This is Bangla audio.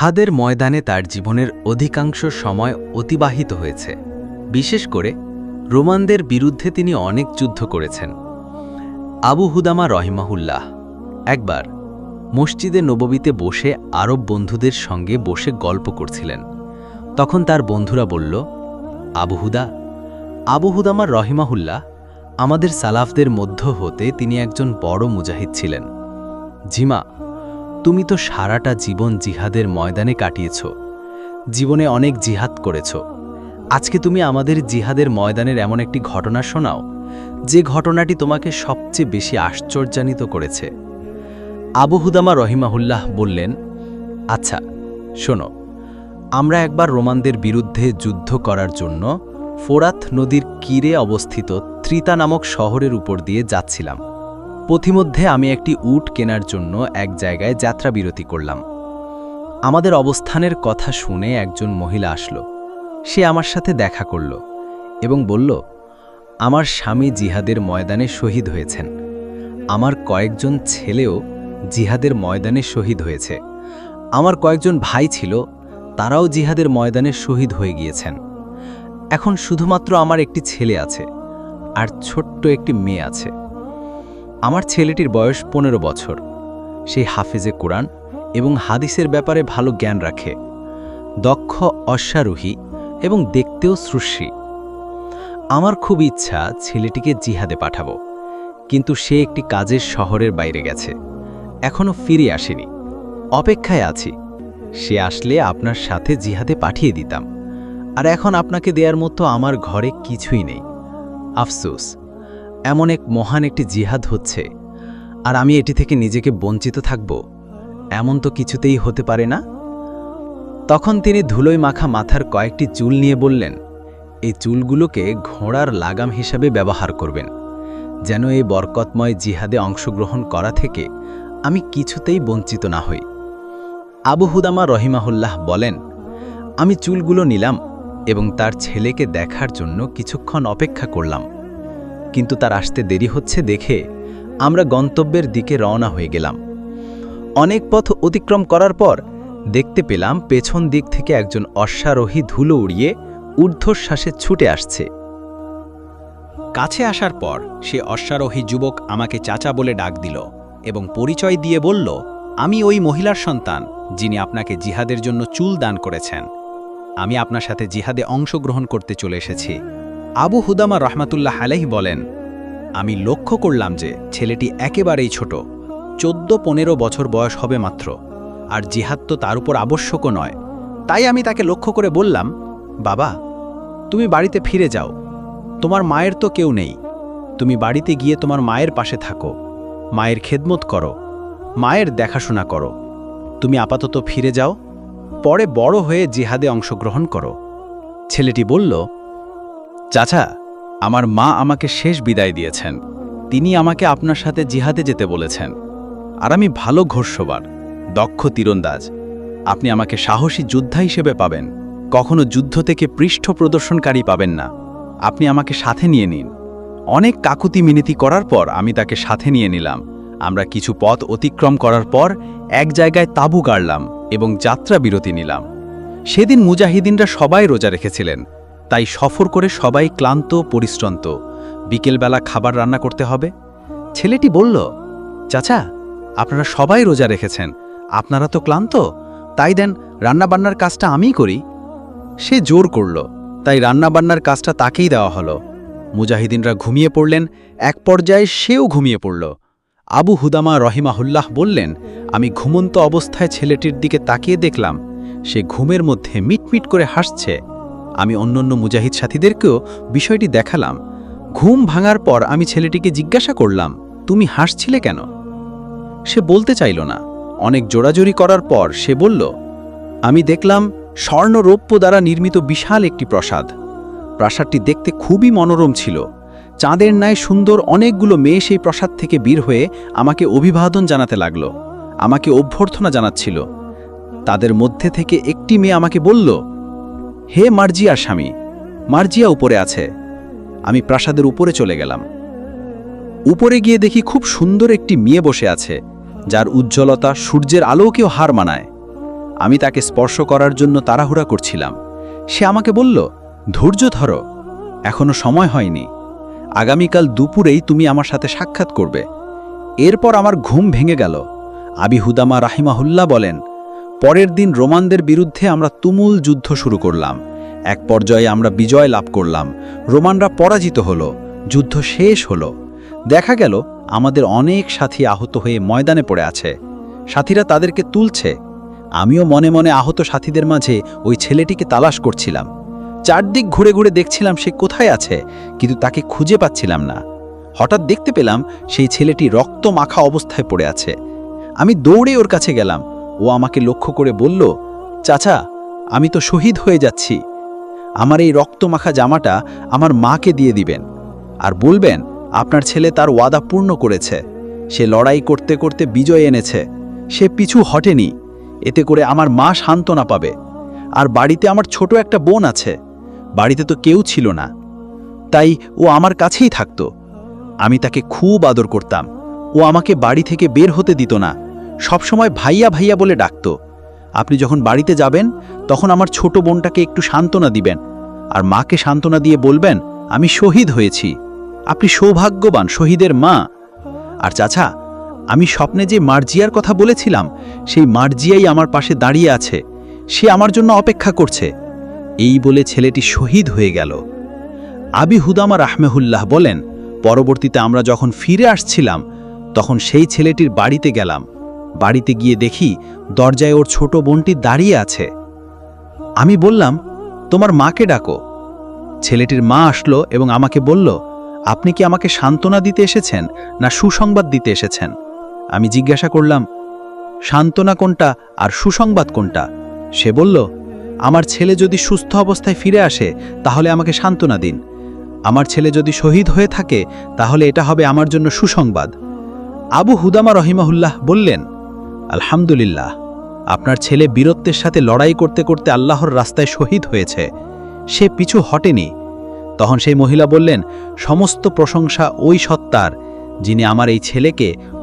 হাদের ময়দানে তার জীবনের অধিকাংশ সময় অতিবাহিত হয়েছে। বিশেষ করে রোমানদের বিরুদ্ধে তিনি অনেক যুদ্ধ করেছেন। আবু হুদামা রহিমাহুল্লাহ একবার মসজিদে নববীতে বসে আরব বন্ধুদের সঙ্গে বসে গল্প করছিলেন। তখন তার বন্ধুরা বলল, আবু হুদা, আবু হুদামার রহিমাহুল্লাহ আমাদের সালাফদের মধ্য হতে তিনি একজন বড় মুজাহিদ ছিলেন। জিমা তুমি তো সারাটা জীবন জিহাদের ময়দানে কাটিয়েছ। জীবনে অনেক জিহাদ করেছ। আজকে তুমি আমাদের জিহাদের ময়দানের এমন একটি ঘটনা শোনাও, যে ঘটনাটি তোমাকে সবচেয়ে বেশি আশ্চর্যান্বিত করেছে। আবু হুদামা রহিমাহুল্লাহ বললেন আচ্ছা শোনো, আমরা একবার রোমানদের বিরুদ্ধে যুদ্ধ করার জন্য ফোরাত নদীর তীরে অবস্থিত ত্রিতা নামক শহরের উপর দিয়ে যাচ্ছিলাম। পথিমধ্যে আমি একটি উট কেনার জন্য এক জায়গায় যাত্রা বিরতি করলাম। আমাদের অবস্থানের কথা শুনে একজন মহিলা আসলো। সে আমার সাথে দেখা করল এবং বলল, আমার স্বামী জিহাদের ময়দানে শহীদ হয়েছেন। আমার কয়েকজন ছেলেও জিহাদের ময়দানে শহীদ হয়েছে। আমার কয়েকজন ভাই ছিল, তারাও জিহাদের ময়দানে শহীদ হয়ে গিয়েছেন। এখন শুধুমাত্র আমার একটি ছেলে আছে, আর ছোট্ট একটি মেয়ে আছে। আমার ছেলেটির বয়স পনেরো বছর। সেই হাফেজে কোরআন এবং হাদিসের ব্যাপারে ভালো জ্ঞান রাখে, দক্ষ, অশ্বারোহী এবং দেখতেও শ্রুশ্রী আমার খুব ইচ্ছা ছেলেটিকে জিহাদে পাঠাবো, কিন্তু সে একটি কাজের শহরের বাইরে গেছে এখনও ফিরে আসেনি। অপেক্ষায় আছি, সে আসলে আপনার সাথে জিহাদে পাঠিয়ে দিতাম, আর এখন আপনাকে দেওয়ার মতো আমার ঘরে কিছুই নেই। আফসোস। এমন এক মহান একটি জিহাদ হচ্ছে। আর আমি এটি থেকে নিজেকে বঞ্চিত থাকব। এমন তো কিছুতেই হতে পারে না। তখন তিনি ধুলোয় মাখা মাথার কয়েকটি চুল নিয়ে বললেন, এই চুলগুলোকে ঘোড়ার লাগাম হিসাবে ব্যবহার করবেন। যেন এই বরকতময় জিহাদে অংশগ্রহণ করা থেকে আমি কিছুতেই বঞ্চিত না হই। আবু হুদামা রহিমাহুল্লাহ বলেন, আমি চুলগুলো নিলাম এবং তার ছেলেকে দেখার জন্য কিছুক্ষণ অপেক্ষা করলাম। কিন্তু তার আসতে দেরি হচ্ছে দেখে আমরা গন্তব্যের দিকে রওনা হয়ে গেলাম। অনেক পথ অতিক্রম করার পর দেখতে পেলাম পেছন দিক থেকে একজন অশ্বারোহী ধুলো উড়িয়ে ঊর্ধ্বশ্বাসে ছুটে আসছে। কাছে আসার পর সে অশ্বারোহী যুবক আমাকে চাচা বলে ডাক দিল এবং পরিচয় দিয়ে বলল, আমি ওই মহিলার সন্তান যিনি আপনাকে জিহাদের জন্য চুল দান করেছেন। আমি আপনার সাথে জিহাদে অংশগ্রহণ করতে চলে এসেছি। আবু হুদামা রহমাতুল্লাহ আলাইহি বলেন, আমি লক্ষ্য করলাম যে ছেলেটি একেবারেই ছোট। চোদ্দ, পনেরো বছর বয়স হবে মাত্র, আর জিহাদ তো তার উপর আবশ্যকও নয়। তাই আমি তাকে লক্ষ্য করে বললাম, বাবা, তুমি বাড়িতে ফিরে যাও। তোমার মায়ের তো কেউ নেই। তুমি বাড়িতে গিয়ে তোমার মায়ের পাশে থাকো। মায়ের খেদমত করো। মায়ের দেখাশোনা করো। তুমি আপাতত ফিরে যাও। পরে বড় হয়ে জিহাদে অংশগ্রহণ করো। ছেলেটি বলল চাচা, আমার মা আমাকে শেষ বিদায় দিয়েছেন। তিনি আমাকে আপনার সাথে জিহাদে যেতে বলেছেন। আর আমি ভালো ঘোষবার দক্ষ তীরন্দাজ। আপনি আমাকে সাহসী যোদ্ধা হিসেবে পাবেন। কখনো যুদ্ধ থেকে পৃষ্ঠ প্রদর্শনকারী পাবেন না। আপনি আমাকে সাথে নিয়ে নিন। অনেক কাকুতি মিনতি করার পর আমি তাকে সাথে নিয়ে নিলাম। আমরা কিছু পথ অতিক্রম করার পর এক জায়গায় তাঁবু গাড়লাম এবং যাত্রা বিরতি নিলাম। সেদিন মুজাহিদিনরা সবাই রোজা রেখেছিলেন। তাই সফর করে সবাই ক্লান্ত, পরিশ্রান্ত। বিকেলবেলা খাবার রান্না করতে হবে। ছেলেটি বলল, চাচা, আপনারা সবাই রোজা রেখেছেন। আপনারা তো ক্লান্ত। তাই দেন, রান্নাবান্নার কাজটা আমিই করি। সে জোর করল। তাই রান্নাবান্নার কাজটা তাকেই দেওয়া হলো। মুজাহিদিনরা ঘুমিয়ে পড়লেন। এক পর্যায়ে সেও ঘুমিয়ে পড়ল। আবু হুদামা রহিমাহুল্লাহ বললেন, আমি ঘুমন্ত অবস্থায় ছেলেটির দিকে তাকিয়ে দেখলাম। সে ঘুমের মধ্যে মিটমিট করে হাসছে। আমি অন্যান্য মুজাহিদ সাথীদেরকেও বিষয়টি দেখালাম। ঘুম ভাঙার পর আমি ছেলেটিকে জিজ্ঞাসা করলাম, তুমি হাসছিলে কেন? সে বলতে চাইল না। অনেক জোড়াজোড়ি করার পর সে বলল, আমি দেখলাম স্বর্ণরৌপ্য দ্বারা নির্মিত বিশাল একটি প্রাসাদ। প্রাসাদটি দেখতে খুবই মনোরম ছিল। চাঁদের ন্যায় সুন্দর অনেকগুলো মেয়ে সেই প্রাসাদ থেকে বীর হয়ে আমাকে অভিবাদন জানাতে লাগল, আমাকে অভ্যর্থনা জানাচ্ছিল। তাদের মধ্যে থেকে একটি মেয়ে আমাকে বলল হে মার্জিয়ার স্বামী, মার্জিয়া উপরে আছে। আমি প্রাসাদের উপরে চলে গেলাম। উপরে গিয়ে দেখি খুব সুন্দর একটি মেয়ে বসে আছে, যার উজ্জ্বলতা সূর্যের আলোকেও হার মানায়। আমি তাকে স্পর্শ করার জন্য তাড়াহুড়া করছিলাম। সে আমাকে বলল, ধৈর্য ধরো, এখনও সময় হয়নি। আগামীকাল দুপুরেই তুমি আমার সাথে সাক্ষাৎ করবে। এরপর আমার ঘুম ভেঙে গেল। আবি হুদামা রাহিমাহুল্লাহ বলেন পরের দিন রোমানদের বিরুদ্ধে আমরা তুমুল যুদ্ধ শুরু করলাম। এক পর্যায়ে আমরা বিজয় লাভ করলাম। রোমানরা পরাজিত হলো। যুদ্ধ শেষ হলো। দেখা গেল, আমাদের অনেক সাথী আহত হয়ে ময়দানে পড়ে আছে। সাথীরা তাদেরকে তুলছে। আমিও মনে মনে আহত সাথীদের মাঝে ওই ছেলেটিকে তালাশ করছিলাম। চারদিক ঘুরে ঘুরে দেখছিলাম সে কোথায় আছে, কিন্তু তাকে খুঁজে পাচ্ছিলাম না। হঠাৎ দেখতে পেলাম সেই ছেলেটি রক্ত মাখা অবস্থায় পড়ে আছে। আমি দৌড়ে ওর কাছে গেলাম। ও আমাকে লক্ষ্য করে বলল, চাচা, আমি তো শহীদ হয়ে যাচ্ছি। আমার এই রক্তমাখা জামাটা আমার মাকে দিয়ে দিবেন। আর বলবেন, আপনার ছেলে তার ওয়াদা পূর্ণ করেছে। সে লড়াই করতে করতে বিজয় এনেছে। সে পিছু হটেনি। এতে করে আমার মা সান্ত্বনা পাবে। আর বাড়িতে আমার ছোট একটা বোন আছে। বাড়িতে তো কেউ ছিল না। তাই ও আমার কাছেই থাকতো। আমি তাকে খুব আদর করতাম। ও আমাকে বাড়ি থেকে বের হতে দিত না। সবসময় ভাইয়া ভাইয়া বলে ডাকত। আপনি যখন বাড়িতে যাবেন, তখন আমার ছোট বোনটাকে একটু সান্ত্বনা দিবেন আর মাকে সান্ত্বনা দিয়ে বলবেন, আমি শহীদ হয়েছি। আপনি সৌভাগ্যবান, শহীদের মা। আর চাচা, আমি স্বপ্নে যে মার্জিয়ার কথা বলেছিলাম, সেই মার্জিয়াই আমার পাশে দাঁড়িয়ে আছে। সে আমার জন্য অপেক্ষা করছে। এই বলে ছেলেটি শহীদ হয়ে গেল। আবি হুদামা রাহমেহুল্লাহ বলেন, পরবর্তীতে আমরা যখন ফিরে আসছিলাম, তখন সেই ছেলেটির বাড়িতে গেলাম। বাড়িতে গিয়ে দেখি দরজায় ওর ছোট বোনটি দাঁড়িয়ে আছে। আমি বললাম, তোমার মাকে ডাকো। ছেলেটির মা আসলো এবং আমাকে বলল, আপনি কি আমাকে সান্ত্বনা দিতে এসেছেন না সুসংবাদ দিতে এসেছেন? আমি জিজ্ঞাসা করলাম, সান্ত্বনা কোনটা আর সুসংবাদ কোনটা? সে বলল, আমার ছেলে যদি সুস্থ অবস্থায় ফিরে আসে, তাহলে আমাকে সান্ত্বনা দিন। আমার ছেলে যদি শহীদ হয়ে থাকে, তাহলে এটা হবে আমার জন্য সুসংবাদ। আবু হুদামা রহিমাহুল্লাহ বললেন আলহামদুলিল্লাহ, আপনার ছেলে বীরত্বের সাথে লড়াই করতে করতে আল্লাহর রাস্তায় শহীদ হয়েছে। সে পিছু হটেনি। তখন সেই মহিলা বললেন, সমস্ত প্রশংসা ওই সত্তার, যিনি আমার এই ছেলেকে